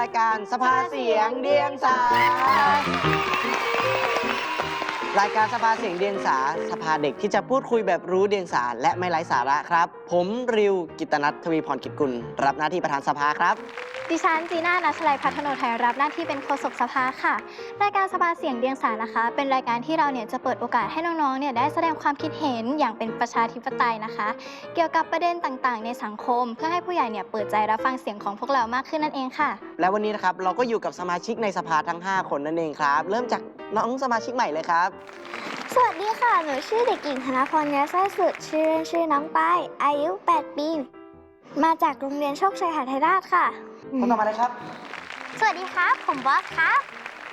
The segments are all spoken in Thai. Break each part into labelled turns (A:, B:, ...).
A: รายการสภาเสียงเดียงสารายการสภาเสียงเดียงสาสภาเด็กที่จะพูดคุยแบบรู้เดียงสาและไม่ไร้สาระครับ ผมริวกิตนัททวีพรกิจกุลรับหน้าที่ประธานสภาครับ
B: ดิฉันจีน่านัชลัยพัฒโนไทยรับหน้าที่เป็นโฆษกสภาค่ะ รายการสภาเสียงเดียงสานะคะ เป็นรายการที่เราเนี่ยจะเปิดโอกาสให้น้องๆเนี่ยได้แสดงความคิดเห็นอย่างเป็นประชาธิปไตยนะคะ เกี่ยวกับประเด็นต่างๆ ในสังคม เพื่อให้ผู้ใหญ่เนี่ยเปิดใจรับฟังเสียงของพวกเรามากขึ้นนั่นเองค่ะ
A: และวันนี้นะครับเราก็อยู่กับสมาชิกในสภาทั้ง 5 คนนั่นเองครับ เริ่มจากน้องสมาชิกใหม่เลยครับ
C: สวัสดีค่ะ หนูชื่อเด็กหญิงธนพรยาไส้สุด ชื่อเล่นชื่อน้องป้ายอายุ 8 ปี มาจากโรงเรียนโชคชัยหาไทยราชค่ะ
A: คนต่อมาเลยครับ
C: สวัสดีครับ ผมบอสครับ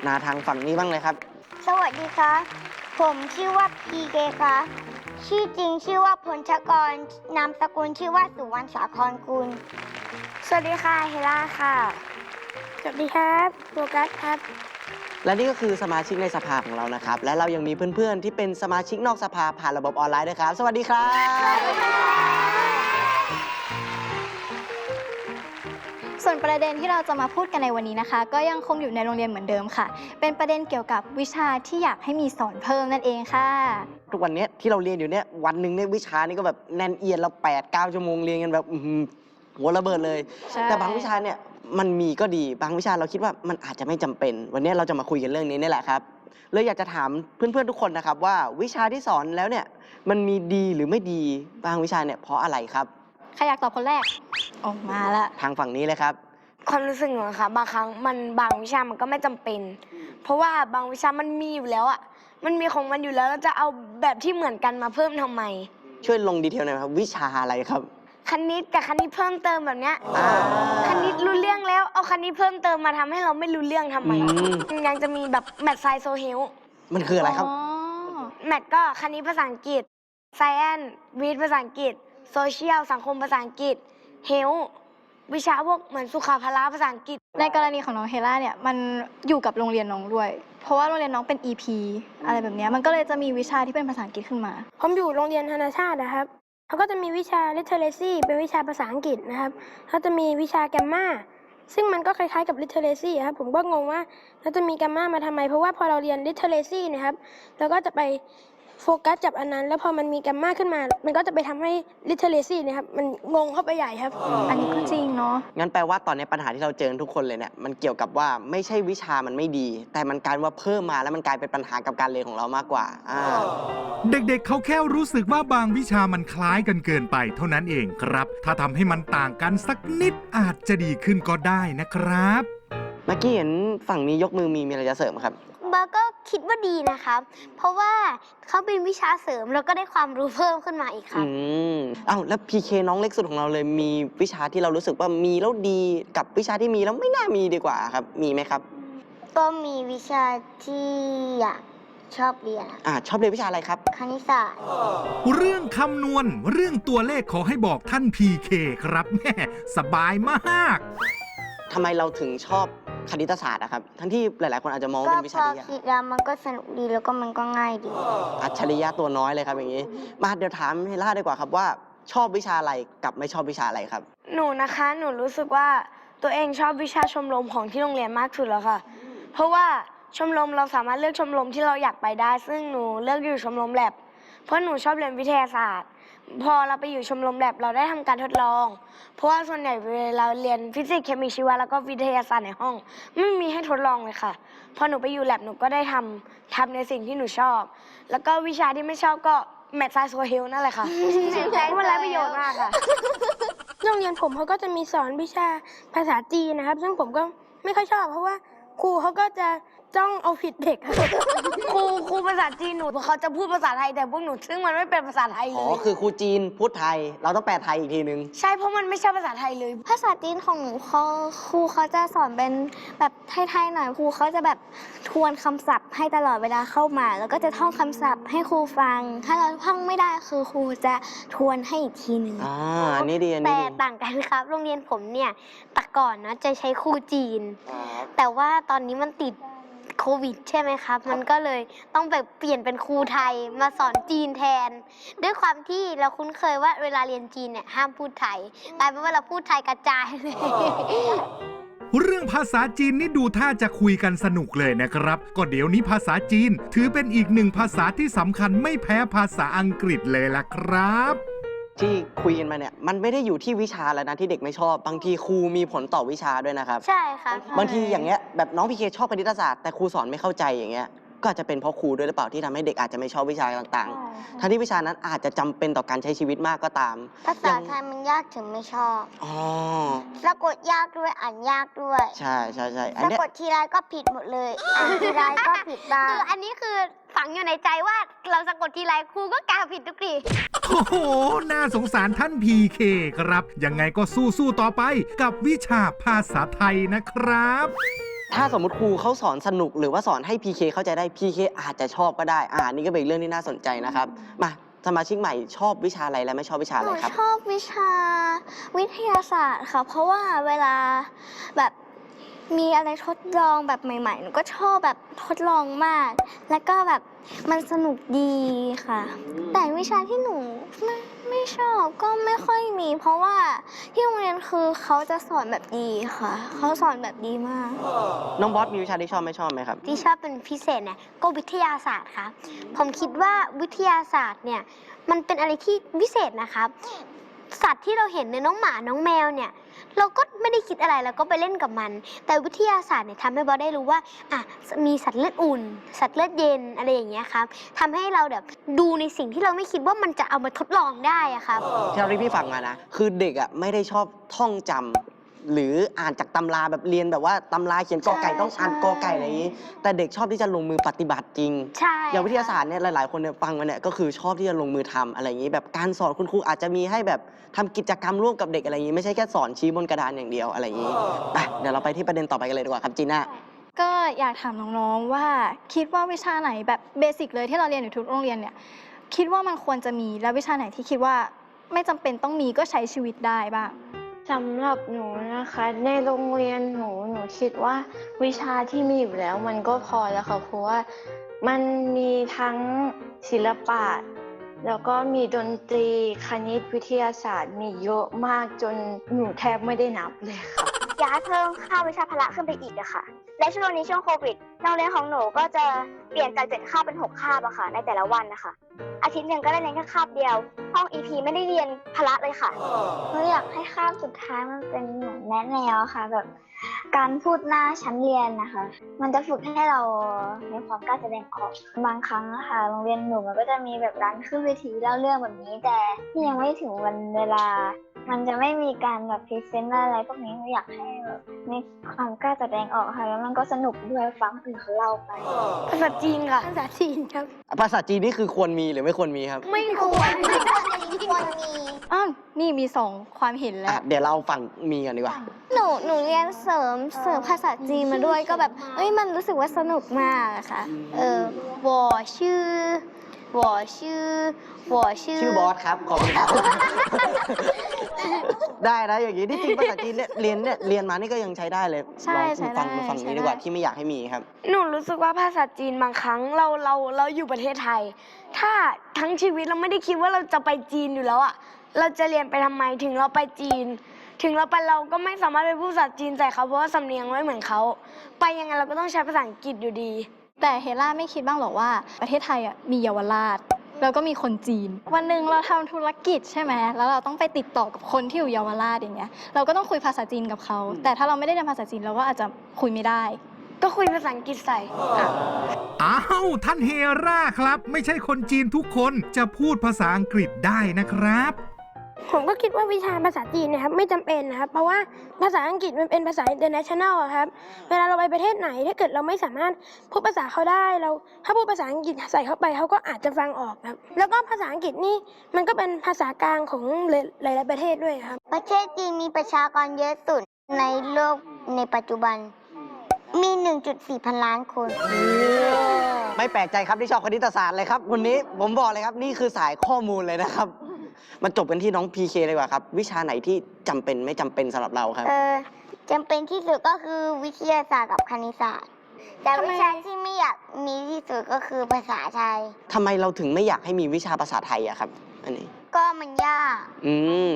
A: นาทางฝั่งนี้บ้างเลยครับ
C: สวัสดีครับ ผมชื่อว่าพีเกครับ ชื่อจริงชื่อว่าพลชกร นามสกุลชื่อว่าสุวรรณสาครกุล สวัสดีค่ะเฮล่าค่ะ สวัสดีครับโฟกัสครับ
A: และนี่ก็คือสมาชิกในสภาของเรานะครับ และเรายังมีเพื่อนๆที่เป็นสมาชิกนอกสภาผ่านระบบออนไลน์ด้วยครับ สวัสดีครับ
B: วนประเด็นที่เราจะมาพูดกันในวันนี้นะคะ ก็ยังคงอยู่ในโรงเรียนเหมือนเดิมค่ะ เป็นประเด็นเกี่ยวกับวิชาที่อยากให้มีสอนเพิ่มนั่นเองค่ะ
A: ทุกวันเนี้ยที่เราเรียนอยู่เนี่ยวันหนึ่งเนี่ยวิชานี่ก็แบบแน่นเอียดเราแปดเก้าชั่วโมงเรียนกันแบบอื้อหือหัวระเบิดเลย
B: ใช่
A: แต่บางวิชาเนี่ยมันมีก็ดีบางวิชาเราคิดว่ามันอาจจะไม่จำเป็น วันนี้เราจะมาคุยกันเรื่องนี้นี่แหละครับเลยอยากจะถามเพื่อนๆทุกคนนะครับ ว่าวิชาที่สอนแล้วเนี่ยมันมีดีหรือไม่ดีบางวิชาเนี่ยเพราะอะไรครับ
B: ใครอยากตอบคนแรกออกมาละ
A: ทางฝั่งนี้เลยครับ
D: ความรู้สึกหนูนะคะบางครั้งมันบางวิชามันก็ไม่จำเป็น เพราะว่าบางวิชามันมีอยู่แล้วอะมันมีของมันอยู่แล้วเราจะเอาแบบที่เหมือนกันมาเพิ่มทำไม
A: ช่วยลงดีเทลหน่อยครับ วิชาอะไรครับ
D: คณิตกับคณิตเพิ่มเติมแบบเนี้ย
A: อ่า
D: คณิตรู้เรื่องแล้วเอาคณิตเพิ่มเติมมาทำให้เราไม่รู้เรื่องทำไม
A: อืม
D: ยังจะมีแบบแมทไซโซเฮล
A: มันคืออะไรครับ
B: อ๋อ
D: แมทก็คณิตภาษาอังกฤษไซแอนวิทย์ภาษาอังกฤษโซเชียลสังคมภาษาอังกฤษเฮล วิชาพวกเหมือนสุขาพละภาษาอังกฤษ
B: ในกรณีของน้องเฮล่าเนี่ยมันอยู่กับโรงเรียนน้องด้วย เพราะว่าโรงเรียนน้องเป็น EP อะไรแบบเนี้ยมันก็เลยจะมีวิชาที่เป็นภาษาอังกฤษขึ้นมา
E: ผมอยู่โรงเรียนธนาชาตินะครับเขาก็จะมีวิชา literacy เป็นวิชาภาษาอังกฤษนะครับเขาจะมีวิชาแกมมาซึ่งมันก็คล้ายๆกับ literacy ครับผมก็งงว่าเราจะมีแกมมามาทำไม เพราะว่าพอเราเรียน literacy นะครับเราก็จะไป โฟกัสจับอันนั้น แล้วพอมันมีแกมมาขึ้นมา มันก็จะไปทำให้ literacy เนะครับ มันงงเข้าไปใหญ่ครับ
B: อันนี้ก็จริงเนาะ
A: งั้นแปลว่าตอนนี้ปัญหาที่เราเจอทุกคนเลยเนี่ยมันเกี่ยวกับว่าไม่ใช่วิชามันไม่ดี แต่มันกลายว่าเพิ่มมาแล้วมันกลายเป็นปัญหากับการเรียนของเรามากกว่าอ่า
F: เด็กๆ เขาแค่รู้สึกว่าบางวิชามันคล้ายกันเกินไปเท่านั้นเองครับ ถ้าทำให้มันต่างกันสักนิดอาจจะดีขึ้นก็ได้นะครับ
A: เมื่อกี้เห็นฝั่งนี้ยกมือมีมีอะไรจะเสริมครับ
C: เบอร์ก็คิดว่าดีนะครับเพราะว่าเขาเป็นวิชาเสริมแล้วก็ได้ความรู้เพิ่มขึ้นมาอีกครั
A: อื
C: บ
A: มอ้าวแล้วพีเคน้องเล็กสุดของเราเลยมีวิชาที่เรารู้สึกว่ามีแล้วดีกับวิชาที่มีแล้วไม่น่ามีดีกว่าครับ มีไหมครับ
C: ก็มีวิชาที่อยากชอบเรียนอะ
A: อ่าชอบเรียนวิชาอะไรครับ
C: คณิตศาสตร์
F: เรื่องคำนวณเรื่องตัวเลขขอให้บอกท่าน PK ครับแม่สบายมาก
A: ทำไมเราถึงชอบ คณิตศาสตร์อะครับ ทั้งที่หลาย ๆ คนอาจจะมองว่า
C: ก็
A: เป็นวิ
C: พ
A: ชา
C: อ
A: ที่ยาก
C: คิดแล้วมันก็สนุกดีแล้วก็มันก็ง่ายดี
A: อัจฉริยะตัวน้อยเลยครับอย่างนี้ มาเดี๋ยวถามเฮล่าดีกว่าครับว่า ชอบวิชาอะไรกับไม่ชอบวิชาอะไรครับ
D: หนูนะคะ หนูรู้สึกว่าตัวเองชอบวิชาชมรมของที่โรงเรียนมากสุดแล้วค่ะ เพราะว่าชมรมเราสามารถเลือกชมรมที่เราอยากไปได้ ซึ่งหนูเลือกอยู่ชมรมแลบเพราะหนูชอบเรียนวิทยาศาสตร์ พอเราไปอยู่ชมรมแลบเราได้ทำการทดลอง เพราะว่าส่วนใหญ่เวลาเราเรียนฟิสิกส์เคมีชีวะแล้วก็วิทยาศาสตร์ในห้อง ไม่มีให้ทดลองเลยค่ะ พอหนูไปอยู่แลบหนูก็ได้ทำทำในสิ่งที่หนูชอบ แล้วก็วิชาที่ไม่ชอบก็แมทไซโซเฮลนั่นแหละค่ะเพราะมันไร้ประโยชน์มากค่ะ
E: โรงเรียนผมเขาก็จะมีสอนวิชาภาษาจีนนะครับ ซึ่งผมก็ไม่ค่อยชอบ เพราะว่าครูเขาก็จะ จ้องเอาผิดเด็กครับ
D: ครูครูภาษาจีนหนูเขาจะพูดภาษาไทยแต่พวกหนูซึ่งมันไม่เป็นภาษาไทย
A: อ๋
D: เล
A: อ
D: ย
A: คือครูจีนพูดไทย เราต้องแปลไทยอีกทีนึง
D: ใช่เพราะมันไม่ใช่ภาษาไทยเลย
C: ภาษาจีนของหนูเขาครูเขาจะสอนเป็นแบบไทยๆหน่อยครูเขาจะแบบทวนคำศัพท์ให้ตลอดเวลาเข้ามา แล้วก็จะท่องคำศัพท์ให้ครูฟัง ถ้าเราท่องไม่ได้คือครูจะทวนให้อีกทีหนึ่ง
A: อ่า อันนี้ดีอันนี้
C: แต่
A: ดี
C: ต่างกันครับ โรงเรียนผมเนี่ยแต่ก่อนนะจะใช้ครูจีน แต่ว่าตอนนี้มันติดโค วิดใช่ไหมครับ มันก็เลยต้องแบบเปลี่ยนเป็นครูไทยมาสอนจีนแทน ด้วยความที่เราคุ้นเคยว่าเวลาเรียนจีนเนี่ยห้ามพูดไทยกลายเป็นว่าเราพูดไทยกระจายเลย
F: เรื่องภาษาจีนนี่ดูท่าจะคุยกันสนุกเลยนะครับ ก็เดี๋ยวนี้ภาษาจีน ถือเป็นอีกหนึ่งภาษาที่สำคัญไม่แพ้ภาษาอังกฤษเลยล่ะครับ
A: ที่คุยกันมาเนี่ยมันไม่ได้อยู่ที่วิชาแล้วนะที่เด็กไม่ชอบ บางทีครูมีผลต่อวิชาด้วยนะครับ
B: ใช่ค่ะ
A: บางทีอย่างเงี้ยแบบน้องพีเคชอบคณิตศาสตร์แต่ครูสอนไม่เข้าใจอย่างเงี้ย ก็อาจจะเป็นเพราะครูด้วยหรือเปล่าที่ทำให้เด็กอาจจะไม่ชอบวิชาต่างๆ ทั้งที่วิชานั้นอาจจะจำเป็นต่อการใช้ชีวิตมากก็ตาม
C: ภาษาไทยมันยากถึงไม่ชอบ
A: อ๋อ
C: สะกดยากด้วยอ่านยากด้วย
A: ใช่ใช่ใช่อัน
C: สะ
A: เนี้ย
C: กดทีไรก็ผิดหมดเลย อ่านทีไรก็ผิดบ้าง
B: คืออันนี้คือฝังอยู่ในใจว่าเราสะกดทีไรครูก็กาผิดทุกที
F: โอ้โห น่าสงสารท่านพีเคครับ ยังไงก็สู้ๆต่อไปกับวิชาภาษาไทยนะครับ
A: ถ้าสมมติครูเขาสอนสนุกหรือว่าสอนให้ PK เข้าใจได้ PK อาจจะชอบก็ได้ อ่า นี่ก็เป็นเรื่องที่น่าสนใจนะครับ มาสมาชิกใหม่ชอบวิชาอะไรและไม่ชอบวิชา
B: ห
A: อะไร
B: นู
A: ครับ
B: ชอบวิชาวิทยาศาสตร์ค่ะ เพราะว่าเวลาแบบ มีอะไรทดลองแบบใหม่ๆ หนูก็ชอบแบบทดลองมาก แล้วก็แบบมันสนุกดีค่ะ แต่วิชาที่หนูไม่ไม่ชอบก็ไม่ค่อยมี เพราะว่าที่โรงเรียนคือเขาจะสอนแบบดีค่ะ เขาสอนแบบดีมาก
A: น้องบอสมีวิชาที่ชอบไม่ชอบไหมครับ
C: ที่ชอบเป็นพิเศษเนี่ยก็วิทยาศาสตร์ครับผมคิดว่าวิทยาศาสตร์เนี่ยมันเป็นอะไรที่วิเศษนะครับ สัตว์ที่เราเห็นในน้องหมาน้องแมวเนี่ย เราก็ไม่ได้คิดอะไรเราก็ไปเล่นกับมัน แต่วิทยาศาสตร์เนี่ยทำให้บอสได้รู้ว่าอะมีสัตว์เลือดอุ่น สัตว์เลือดเย็นอะไรอย่างเงี้ยครับทำให้เราแบบดูในสิ่งที่เราไม่คิดว่ามันจะเอามาทดลองได้อะครับ
A: ที่เราที่พี่ฟังมานะ คือเด็กอะไม่ได้ชอบท่องจำ หรืออ่านจากตำราแบบเรียนแบบว่าตำราเขียนกอไก่
B: ใช่
A: ต้องอ่าน
B: ใช่
A: กอไก่อะไรอย่างนี้ แต่เด็กชอบที่จะลงมือปฏิบัติจริง
C: ใช่
A: อย่างวิทยาศาสตร์เนี่ยหลายๆ คนเนี่ยฟังมาเนี่ยก็คือชอบที่จะลงมือทำอะไรอย่างนี้ แบบการสอนคุณครูอาจจะมีให้แบบทำกิจกรรมร่วมกับเด็กอะไรอย่างนี้ ไม่ใช่แค่สอนชี้บนกระดานอย่างเดียวอะไรอย่างนี้ไปเดี๋ยวเราไปที่ประเด็นต่อไปกันเลยดีกว่าครับจีน่า
B: ก็อยากถามน้องๆว่าคิดว่าวิชาไหนแบบเบสิกเลยที่เราเรียนอยู่ทุกโรงเรียนเนี่ยคิดว่ามันควรจะมีแล้ววิชาไหนที่คิดว่าไม่จำเป็นต้องมีก็ใช้ชีวิตได้บ้าง
G: สำหรับหนูนะคะ ในโรงเรียนหนูหนูคิดว่าวิชาที่มีอยู่แล้วมันก็พอแล้วค่ะเพราะว่ามันมีทั้งศิลปะ แล้วก็มีดนตรีคณิตวิทยาศาสตร์ มีเยอะมากจนหนูแทบไม่ได้นับเลยค่ะ
C: อยากให้เพิ่มค่าวิชาพละขึ้นไปอีกอะค่ะ และช่วงนี้ช่วงโควิดโรงเรียนของหนูก็จะเปลี่ยนจากเจ็ดคาบเป็นหกคาบอะค่ะ ในแต่ละวันนะคะ อาทิตย์หนึ่งก็ได้เรียนแค่คาบเดียว ห้อง EP ไม่ได้เรียนพละเลยค่ะหนูอยากให้คาบสุดท้ายมันเป็นเหมือนแนะแนวค่ะแบบการพูดหน้าชั้นเรียนนะคะ มันจะฝึกให้เรามีความกล้าแสดงออกบางครั้งอะค่ะโรงเรียนหนูมันก็จะมีแบบร้านขึ้นเวทีเล่าเรื่องแบบนี้ แต่ที่ยังไม่ถึงวันเวลา มันจะไม่มีการแบบพรีเซนต์อะไรพวกนี้หนูอยากให้แบบมีความกล้าแสดงออกค่ะแล้วมันก็สนุกด้วยฟังคนอื่นเขาเล่าไป
D: ภาษาจีนค่ะ
E: ภาษาจีนครับ
A: ภาษาจีนนี่คือควรมีหรือไม่ควรมีครับ
D: ไม่ควร
C: ไม่ควรมีควรมี
B: อ้าวนี่มีสองความเห็นแล้
A: อะ
B: ว
A: เดี๋ยวเราฝั่งมีกันดีกว่า
B: หนูหนูเรียนเสริมเสริมภาษาจีนมาด้วยก็แบบเอ้ยมันรู้สึกว่าสนุกมากอะค่ะ เออ我ชื่อ 我ชื่อ我ชื่อ
A: ชื่อบอสครับขอบคุณครับได้นะอย่างนี้ที่จริงภาษาจีนเนี่ยเรียนเนี่ยเรียนมานี่ก็ยังใช้ได้เลย
B: ใช่
A: ลอง
B: ใช้
A: ฟัง
B: ได้
A: ฝั่ง
B: ใช้
A: นี้ดีกว่า
B: ได้
A: ที่ไม่อยากให้มีครับ
D: หนูรู้สึกว่าภาษาจีนบางครั้งเราเราเราอยู่ประเทศไทย ถ้าทั้งชีวิตเราไม่ได้คิดว่าเราจะไปจีนอยู่แล้วอะเราจะเรียนไปทำไมถึงเราไปจีน ถึงเราไปเราก็ไม่สามารถไปพูดภาษาจีนใส่เขาเพราะว่าสำเนียงไม่เหมือนเขาไปยังไงเราก็ต้องใช้ภาษาอังกฤษอยู่ดี
B: แต่เฮล่าไม่คิดบ้างหรอว่าประเทศไทยอะมีเยาวราช แล้วก็มีคนจีน วันหนึ่งเราทำธุรกิจใช่ไหมแล้วเราต้องไปติดต่อกับคนที่อยู่เยาวราชอย่างเงี้ยเราก็ต้องคุยภาษาจีนกับเขา แต่ถ้าเราไม่ได้เรียนภาษาจีนเราก็อาจจะคุยไม่ได้
D: ก็คุยภาษาอังกฤษใส่
F: อ้าวท่านเฮราครับ ไม่ใช่คนจีนทุกคนจะพูดภาษาอังกฤษได้นะครับ
E: ผมก็คิดว่าวิชาภาษาจีนเนะครับไม่จำเป็นนะครับ เพราะว่าภาษาอังกฤษมันเป็นภาษา international อะครับ เวลาเราไปประเทศไหนถ้าเกิดเราไม่สามารถพูดภาษาเขาได้เรา ถ้าพูดภาษาอังกฤษใส่เข้าไปเขาก็อาจจะฟังออกครับ แล้วก็ภาษาอังกฤษนี่มันก็เป็นภาษากลางของหลาย ๆ ประเทศด้วยครับ
C: ประเทศจีนมีประชากรเยอะสุดในโลกในปัจจุบันมี 1.4 พันล้านคน
A: ไม่แปลกใจครับที่ชอบคณิตศาสตร์เลยครับคนนี้ผมบอกเลยครับนี่คือสายข้อมูลเลยนะครับ มาจบกันที่น้องพีเคเลยดีกว่าครับ วิชาไหนที่จำเป็นไม่จำเป็นสำหรับเราครับ
C: เออจำเป็นที่สุดก็คือวิทยาศาสตร์กับคณิตศาสตร์ แต่
B: ทำไม
C: วิชาที่ไม่อยากมีที่สุดก็คือภาษาไทย
A: ทำไมเราถึงไม่อยากให้มีวิชาภาษาไทยอะครับ อันนี้
C: ก็มันยาก
A: อืม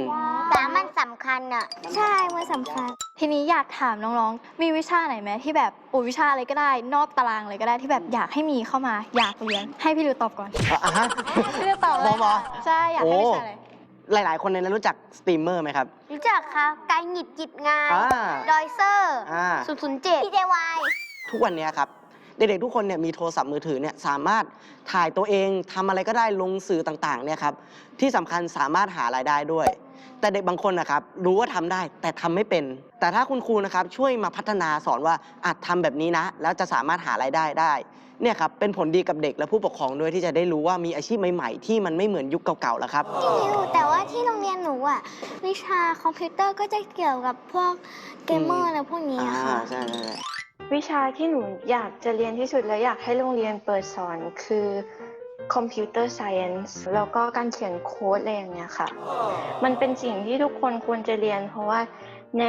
C: แต่มันสำคัญอะ
B: ใช่มันสำคัญ ทีนี้อยากถามน้องๆ มีวิชาไหนไหมที่แบบโอ้วิชาอะไรก็ได้ นอกตารางเลยก็ได้ที่แบบอยากให้มีเข้ามา อยากเรียน ให้พี่ริวตอบก่อน
A: อะฮะ
B: พี่ริวตอบเลย
A: บอ
B: ค่ะใช่อยากให้วิชาอะไร
A: หลาย ๆ คนในนั้นรู้จักสตรีมเมอร์ไหมครับ
C: รู้จักครับกายหงิดจิตงาน
A: อ่า
C: ดอยเซอร์
A: อ่า
C: ศูนย์ศูนย์เจ็ดพีเจวาย
A: ทุกวันเนี้ยครับ เด็กๆทุกคนเนี่ยมีโทรศัพท์มือถือเนี่ยสามารถถ่ายตัวเองทำอะไรก็ได้ลงสื่อต่างๆเนี่ยครับที่สำคัญสามารถหารายได้ด้วย แต่เด็กบางคนนะครับรู้ว่าทำได้แต่ทำไม่เป็น แต่ถ้าคุณครูนะครับช่วยมาพัฒนาสอนว่าอาจทำแบบนี้นะ แล้วจะสามารถหารายได้ได้เนี่ยครับเป็นผลดีกับเด็กและผู้ปกครองด้วยที่จะได้รู้ว่ามีอาชีพใหม่ๆ ที่มันไม่เหมือนยุคเก่าๆแล้วครับ
C: อยู่แต่ว่าที่โรงเรียนหนูอะวิชาคอมพิวเตอร์ก็จะเกี่ยวกับพวกเกมเมอร์อะไรพวกนี้
A: อ่า
C: ค่ะ
A: ใช่ใช่ใช่
G: วิชาที่หนูอยากจะเรียนที่สุดและอยากให้โรงเรียนเปิดสอนคือคอมพิวเตอร์ไซเอนซ์แล้วก็การเขียนโค้ดอะไรอย่างเงี้ยค่ะ มันเป็นสิ่งที่ทุกคนควรจะเรียน เพราะว่าใน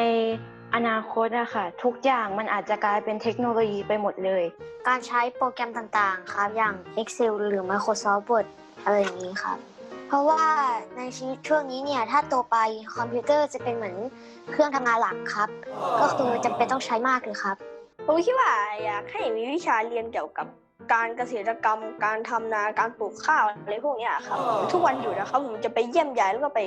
G: อนาคตอะค่ะ ทุกอย่างมันอาจจะกลายเป็นเทคโนโลยีไปหมดเลย
C: การใช้โปรแกรมต่างๆ ครับ อย่าง Excel หรือ Microsoft Word อะไรอย่างนี้ครับ เพราะว่าในชีวิตช่วงนี้เนี่ย ถ้าโตไปคอมพิวเตอร์จะเป็นเหมือนเครื่องทำงานหลักครับ ก็คือจำเป็นต้องใช้มากเลยครับ
D: ผมคิดว่าอยากให้มีวิชาเรียนเกี่ยวกับการเกษตรกรรม การทำนา การปลูกข้าวอะไรพวกเนี้ยครับ ทุกวันอยู่นะครับผมจะไปเยี่ยมยายแล้วก็ไป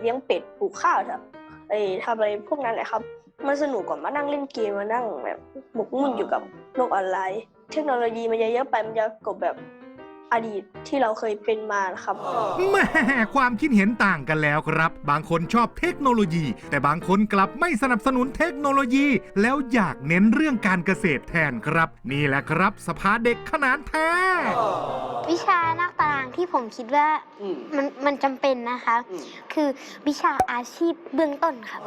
D: เลี้ยงเป็ดปลูกข้าวครับไอ้ทำอะไรพวกนั้นแหละครับ มันสนุกกว่ามานั่งเล่นเกมมานั่งแบบหมกมุ่นอยู่กับโลกออนไลน์ เทคโนโลยีมันเยอะๆไปมันจะกลบแบบ อดีตที่เราเคยเป็นมานะครับ
F: แม่ความคิดเห็นต่างกันแล้วครับ บางคนชอบเทคโนโลยี แต่บางคนกลับไม่สนับสนุนเทคโนโลยี แล้วอยากเน้นเรื่องการเกษตรแทนครับ นี่แหละครับ สภาเด็กขนานแท้
C: วิชานอกตารางที่ผมคิดว่า
A: อืม
C: มันมันจำเป็นนะคะ
A: อืม
C: คือวิชาอาชีพเบื้องต้นครับ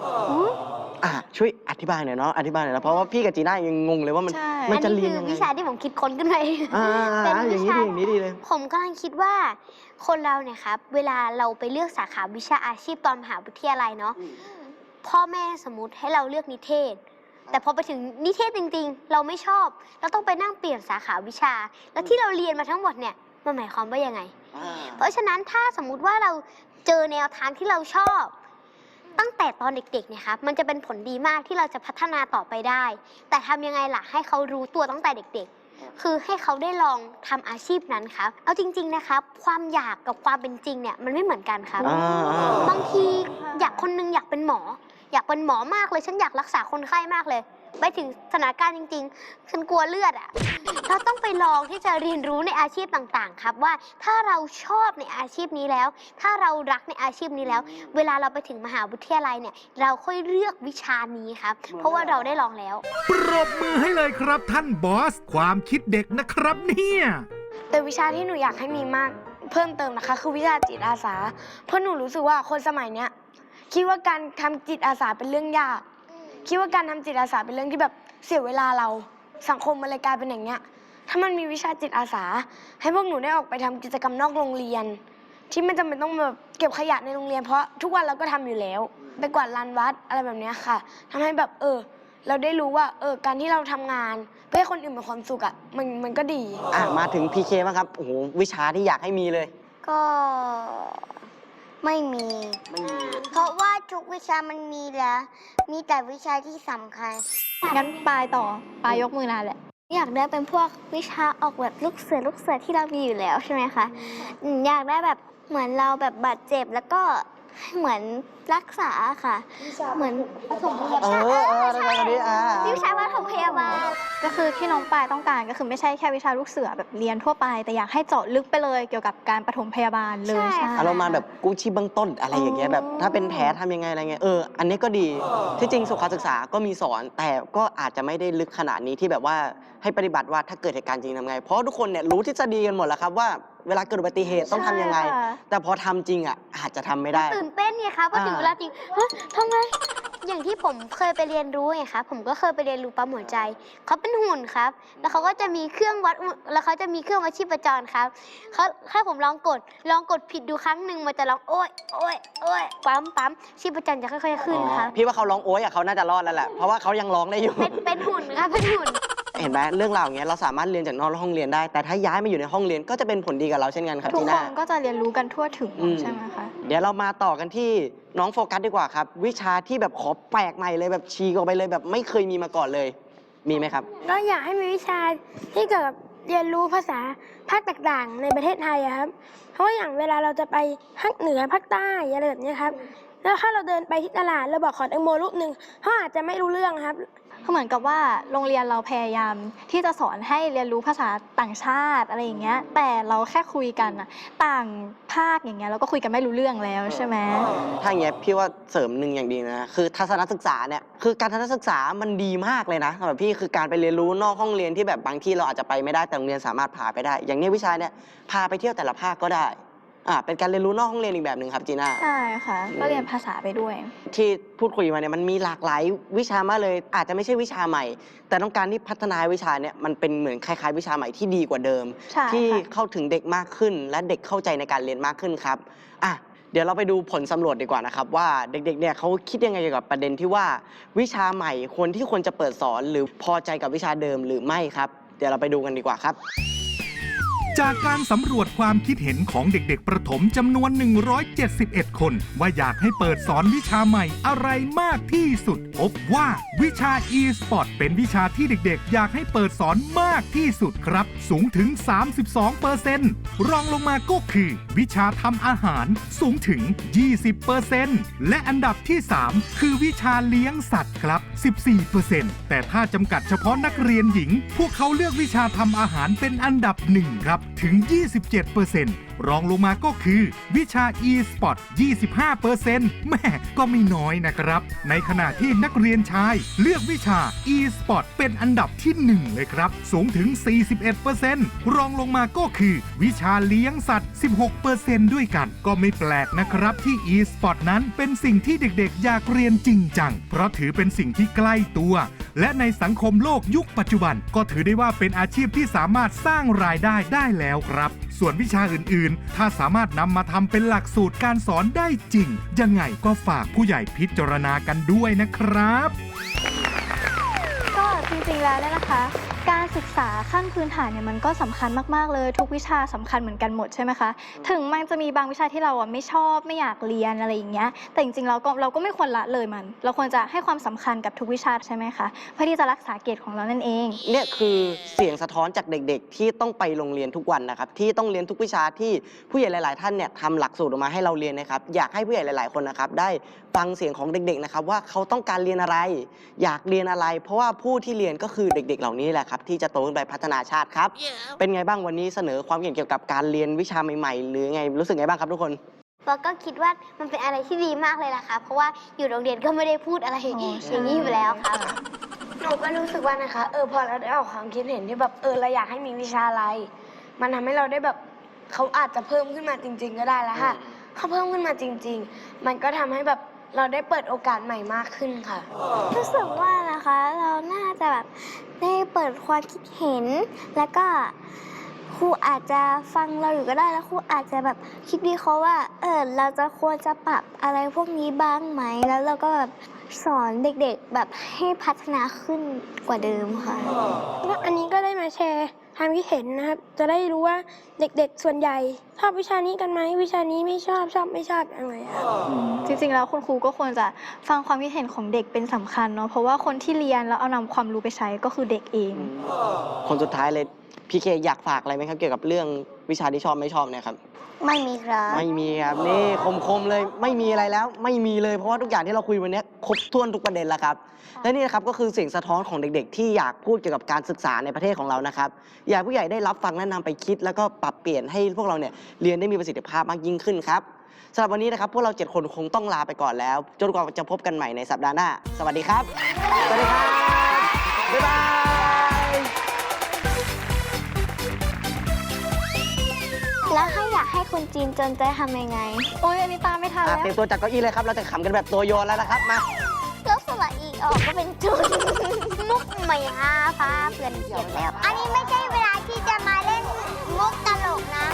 A: อะช่วยอธิบายหน่อยเนาะอธิบายหน่อยนะเพราะว่าพี่กับจีน่ายังงงเลยว่ามัน
B: ใช่
A: มัน
C: อัน
A: จะ
C: นี้
A: เรียน
C: คือ
A: ยังไง
C: วิชาที่ผมคิดค้นขึ้นมาเอง
A: อ่า
C: เป็น
A: อ่า
C: วิ
A: อย่างนี้
C: ชา
A: ดีอย่างนี้ดีเลย
C: ผมกำลังคิดว่า คนเราเนี่ยครับ เวลาเราไปเลือกสาขาวิชาอาชีพตอนมหาวิทยาลัยเนาะ
A: อืม
C: พ่อแม่สมมติให้เราเลือกนิเทศ แต่พอไปถึงนิเทศจริง ๆ เราไม่ชอบ เราต้องไปนั่งเปลี่ยนสาขาวิชา แล้วที่เราเรียนมาทั้งหมดเนี่ย มันหมายความว่ายังไง
A: อ่า
C: เพราะฉะนั้นถ้าสมมุติว่าเราเจอแนวทางที่เราชอบ ตั้งแต่ตอนเด็กๆเนี่ยครับมันจะเป็นผลดีมากที่เราจะพัฒนาต่อไปได้ แต่ทำยังไงล่ะให้เขารู้ตัวตั้งแต่เด็กๆ คือให้เขาได้ลองทำอาชีพนั้นครับ เอาจริง ๆนะครับ ความอยากกับความเป็นจริงเนี่ยมันไม่เหมือนกันครับ
A: อ่าอ่า
C: บางทีอยากคนนึงอยากเป็นหมอ อยากเป็นหมอมากเลยฉันอยากรักษาคนไข้มากเลย ไปถึงสถานการณ์จริง ๆ ฉันกลัวเลือดอะ่ะ เราต้องไปลองที่จะเรียนรู้ในอาชีพต่างๆ ครับว่าถ้าเราชอบในอาชีพนี้แล้ว ถ้าเรารักในอาชีพนี้แล้ว เวลาเราไปถึงมหาวิทยาลัยเนี่ย เราค่อยเลือกวิชานี้ครับ เพราะว่าเราได้ลองแล้ว
F: ปรบมือให้เลยครับท่านบอส ความคิดเด็กนะครับเนี่ย
D: แต่วิชาที่หนูอยากให้มีมากเพิ่มเติมนะคะ คือวิชาจิตอาสา เพราะหนูรู้สึกว่าคนสมัยเนี้ยคิดว่าการทำจิตอาสาเป็นเรื่องยาก คิดว่าการทำจิตอาสาเป็นเรื่องที่แบบเสียเวลาเราสังคมมันเลยกลายเป็นอย่างเงี้ย ถ้ามันมีวิชาจิตอาสา ให้พวกหนูได้ออกไปทำกิจกรรมนอกโรงเรียน ที่ไม่จำเป็นต้องแบบเก็บขยะในโรงเรียน เพราะทุกวันเราก็ทำอยู่แล้ว ไปกวาดลานวัดอะไรแบบเนี้ยค่ะทำให้แบบเออ เราได้รู้ว่าเออการที่เราทำงานเพื่อให้คนอื่นมีความสุขอะมันมันก็ดี
A: อะมาถึงพีเคบ้างครับโอ้โหวิชาที่อยากให้มีเลย
C: ก็ ไม่มี
A: ไม่มี
C: เพราะว่าทุกวิชามันมีแล้ว มีแต่วิชาที่สำคัญ
B: งั้นปลายต่อปลายยกมือนานแหละ
C: อยากได้เป็นพวกวิชาออกแบบลูกเสือลูกเสือที่เรามีอยู่แล้วใช่ไหมคะอืมอยากได้แบบเหมือนเราแบบบาดเจ็บแล้วก็ เหมือนรักษาค่ะ เหมือนปฐมพยา
A: เอบา
C: ล
A: อเออได้ได้อ่า
C: วิชาปฐมพยาบาล
B: ก็คือที่น้องปายต้องการก็คือไม่ใช่แค่วิชาลูกเสือแบบเรียนทั่วไป แต่อยากให้เจาะลึกไปเลยเกี่ยวกับการปฐมพยาบาลเลย
C: ใช่
B: ใช่
C: ค่ะ
A: อารมณ์มาแบบกู้ชีพเบื้องต้นอะไรอย่างเงี้ยแบบถ้าเป็นแผลทำยังไงอะไรเงี้ยเอออันนี้ก็ดีที่จริงสุขศึกษาก็มีสอน แต่ก็อาจจะไม่ได้ลึกขนาดนี้ที่แบบว่าให้ปฏิบัติว่าถ้าเกิดเหตุการณ์จริงทำไง เพราะทุกคนเนี่ยรู้ทฤษฎีกันหมดแล้วครับว่า เวลาเกิดอุบัติเหตุต้องทำยังไง
B: ใช่ค่ะ
A: แต่พอทำจริงอะอาจจะทำไม่ได้
C: ตื่นเต้นไงคะพอถึง
A: อ่า
C: เวลาจริงเฮ้ยทำไมอย่างที่ผมเคยไปเรียนรู้ไงคะผมก็เคยไปเรียนรู้ปั๊มหัวใจเขาเป็นหุ่นครับ แล้วเขาก็จะมีเครื่องวัดอุแล้วเขาจะมีเครื่องวัดชีพจรครับเขาให้ผมลองกดลองกดผิดดูครั้งหนึ่งมันจะร้องโอ้ยโอ้ยโอ้ยปั๊มปั๊มชีพจรจะค่อยๆขึ้นครับ
A: พี่ว่าเขาร้องโอ๊ยอะเขาน่าจะรอดแล้วแหละเพราะว่าเขายังร้องได้อยู่
C: เป็นเป็นหุ่นครับเป็นหุ่น
A: เห็นไหมเรื่องราวอย่างเงี้ยเราสามารถเรียนจากนอกห้องเรียนได้ แต่ถ้าย้ายมาอยู่ในห้องเรียนก็จะเป็นผลดีกับเราเช่นกันครับ
B: ทุก
A: จี
B: ค
A: น่า
B: นก็จะเรียนรู้กันทั่วถึง
A: อืม
B: ใช่ไหมคะ
A: เดี๋ยวเรามาต่อกันที่น้องโฟกัสดีกว่าครับ วิชาที่แบบขอแปลกใหม่เลยแบบฉีกออกไปเลยแบบไม่เคยมีมาก่อนเลย มีไหมครับ
E: ก็อยากให้มีวิชาที่เกี่ยวกับเรียนรู้ภาษาภาคต่างๆ ในประเทศไทยอะครับ เพราะว่าอย่างเวลาเราจะไปภาคเหนือภาคใต้อะไรแบบเนี้ยครับ แล้วถ้าเราเดินไปที่ตลาดเราบอกขอแตงโมรูปหนึ่งเขาอาจจะไม่รู้เรื่องครับ
B: ก็เหมือนกับว่าโรงเรียนเราพยายามที่จะสอนให้เรียนรู้ภาษาต่างชาติอะไรอย่างเงี้ย แต่เราแค่คุยกันอะต่างภาคอย่างเงี้ยเราก็คุยกันไม่รู้เรื่องแล้วใช่ไหม
A: ถ้าอย่างเงี้ยพี่ว่าเสริมหนึ่งอย่างดีนะ คือทัศนศึกษาเนี่ยคือการทัศนศึกษามันดีมากเลยนะสำหรับพี่คือการไปเรียนรู้นอกห้องเรียนที่แบบบางที่เราอาจจะไปไม่ได้แต่โรงเรียนสามารถพาไปได้ อย่างเนี้ยวิชาเนี่ยพาไปเที่ยวแต่ละภาคก็ได้ อ่าเป็นการเรียนรู้นอกห้องเรียนอีกแบบหนึ่งครับจีน่า
B: ใช่ค่ะ ก็เรียนภาษาไปด้วย
A: ที่พูดคุยมาเนี่ยมันมีหลากหลายวิชามากเลย อาจจะไม่ใช่วิชาใหม่ แต่ต้องการที่พัฒนาวิชาเนี่ยมันเป็นเหมือนคล้ายๆ วิชาใหม่ที่ดีกว่าเดิม
B: ใช่
A: ที่
B: ค่ะ
A: เข้าถึงเด็กมากขึ้น และเด็กเข้าใจในการเรียนมากขึ้นครับอะเดี๋ยวเราไปดูผลสำรวจดีกว่านะครับ ว่าเด็กๆเนี่ยเขาคิดยังไงเกี่ยวกับประเด็นที่ว่า วิชาใหม่ควรที่ควรจะเปิดสอน หรือพอใจกับวิชาเดิมหรือไม่ครับ เดี๋ยวเราไปดูกันดีกว่าครับ
F: จากการสำรวจความคิดเห็นของเด็กๆ ประถมจำนวน 171 คน ว่าอยากให้เปิดสอนวิชาใหม่อะไรมากที่สุด พบว่าวิชา e-sport เป็นวิชาที่เด็กๆ อยากให้เปิดสอนมากที่สุดครับ สูงถึง 32%รองลงมาก็คือ วิชาทำอาหารสูงถึง 20%และอันดับที่ 3 คือวิชาเลี้ยงสัตว์ครับ 14%แต่ถ้าจำกัดเฉพาะนักเรียนหญิง พวกเขาเลือกวิชาทำอาหารเป็นอันดับหนึ่งครับถึง 27% รองลงมาก็คือวิชา e-sport 25%แม่ก็ไม่น้อยนะครับ ในขณะที่นักเรียนชาย เลือกวิชา e-sport เป็นอันดับที่ 1 เลยครับ สูงถึง 41%รองลงมาก็คือ วิชาเลี้ยงสัตว์ 16%ด้วยกัน ก็ไม่แปลกนะครับที่ e-sport นั้นเป็นสิ่งที่เด็กๆ อยากเรียนจริงจัง เพราะถือเป็นสิ่งที่ใกล้ตัว และในสังคมโลกยุคปัจจุบัน ก็ถือได้ว่าเป็นอาชีพที่สามารถสร้างรายได้ได้แล้วครับ ส่วนวิชาอื่นๆ ถ้าสามารถนำมาทำเป็นหลักสูตรการสอนได้จริง ยังไงก็ฝากผู้ใหญ่พิจารณากันด้วยนะครับ
B: ก็จริงๆแล้วเนี่ยนะคะ การศึกษาขั้นพื้นฐานเนี่ยมันก็สำคัญมากๆเลย ทุกวิชาสำคัญเหมือนกันหมดใช่ไหมคะถึงมันจะมีบางวิชาที่เราอะไม่ชอบไม่อยากเรียนอะไรอย่างเงี้ยแต่จริงๆเราก็เราก็ไม่ควรละเลยมัน เราควรจะให้ความสำคัญกับทุกวิชาใช่ไหมคะเพื่อที่จะรักษาเกรดของเรานั่นเอง
A: เนี่ยคือเสียงสะท้อนจากเด็ก ๆ ที่ต้องไปโรงเรียนทุกวันนะครับที่ต้องเรียนทุกวิชาที่ผู้ใหญ่หลาย ๆ ท่านเนี่ยทำหลักสูตรออกมาให้เราเรียนนะครับอยากให้ผู้ใหญ่หลาย ๆ คนนะครับได้ฟังเสียงของเด็ก ๆ นะครับว่าเขาต้องการเรียนอะไร อยากเรียนอะไร เพราะว่าผู้ที่เรียนก็คือเด็ก ๆ เหล่านี้แหละครับที่จะโตขึ้นไปพัฒนาชาติครับ เป็นไงบ้างวันนี้เสนอความเห็นเกี่ยวกับการเรียนวิชาใหม่ๆ หรือไงรู้สึกไงบ้างครับทุกคน
C: ฟอก็คิดว่ามันเป็นอะไรที่ดีมากเลยล่ะค่ะ เพราะว่าอยู่โรงเรียนก็ไม่ได้พูดอะไร
B: อ๋อใช่
C: อย่างนี้อยู่แล้วครับ
D: หนูก็รู้สึกว่านะคะ เออพอเราได้ออกความคิดเห็นที่แบบเออเราอยากให้มีวิชาอะไร มันทำให้เราได้แบบเขาอาจจะเพิ่มขึ้นมาจริง ๆ ก็ได้แล้วค่ะเขาเพิ่มขึ้นมาจริง ๆ มันก็ทำให้แบบ เราได้เปิดโอกาสใหม่มากขึ้นค่ะ
C: รู้สึกว่านะคะเราน่าจะแบบได้เปิดความคิดเห็น แล้วก็ครูอาจจะฟังเราอยู่ก็ได้แล้วครูอาจจะแบบคิดวิเคราะห์ว่าเออเราจะควรจะปรับอะไรพวกนี้บ้างไหม แล้วเราก็แบบสอนเด็กๆแบบให้พัฒนาขึ้นกว่าเดิมค่ะ
E: ก็อันนี้ก็ได้มาแชร์ ความคิดเห็นนะครับ จะได้รู้ว่าเด็กๆ ส่วนใหญ่ ชอบวิชานี้กันไหมวิชานี้ไม่ชอบชอบไม่ชอบอะไรครับ
B: จริงๆแล้วคุณครูก็ควรจะฟังความคิดเห็นของเด็กเป็นสำคัญเนาะเพราะว่าคนที่เรียนแล้วเอานำความรู้ไปใช้ก็คือเด็กเอง
A: คนสุดท้ายเลย พี่เคอยากฝากอะไรไหมครับ เกี่ยวกับเรื่องวิชาที่ชอบไม่ชอบเนี่ยครับ
C: ไม่มีครับ
A: ไม่มีครับนี่คมๆเลยไม่มีอะไรแล้ว ไม่มีเลยเพราะว่าทุกอย่างที่เราคุยวันนี้ครบถ้วนทุกประเด็นแล้วครับ และนี่นะครับก็คือเสียงสะท้อนของเด็ก ๆ ที่อยากพูดเกี่ยวกับการศึกษาในประเทศของเรานะครับอยากให้ผู้ใหญ่ได้รับฟังและนำไปคิด แล้วก็ปรับเปลี่ยนให้พวกเราเนี่ยเรียนได้มีประสิทธิภาพมากยิ่งขึ้นครับสำหรับวันนี้นะครับพวกเราเจ็ดคนคงต้องลาไปก่อนแล้วจนกว่าจะพบกันใหม่ในสัปดาห์หน้า สวัสดีครับสวัสดีครับบ๊ายบาย
C: แล้วถ้าอยากให้คนจีนจนใจทำยังไง
B: โอ้ยอันนี้ตามไม่ทัน
A: อะ
B: แล้ว
A: เตรียมตัวจากเก้าอี้เลยครับ เราจะขำกันแบบตัวโยนแล้วนะครับ มา
C: แล้วสระอีออกก็เป็นจุดมุกไม่ฮาพาเพื่อนเขียนแล้ว อันนี้ไม่ใช่เวลาที่จะมาเล่นมุกตลกนะ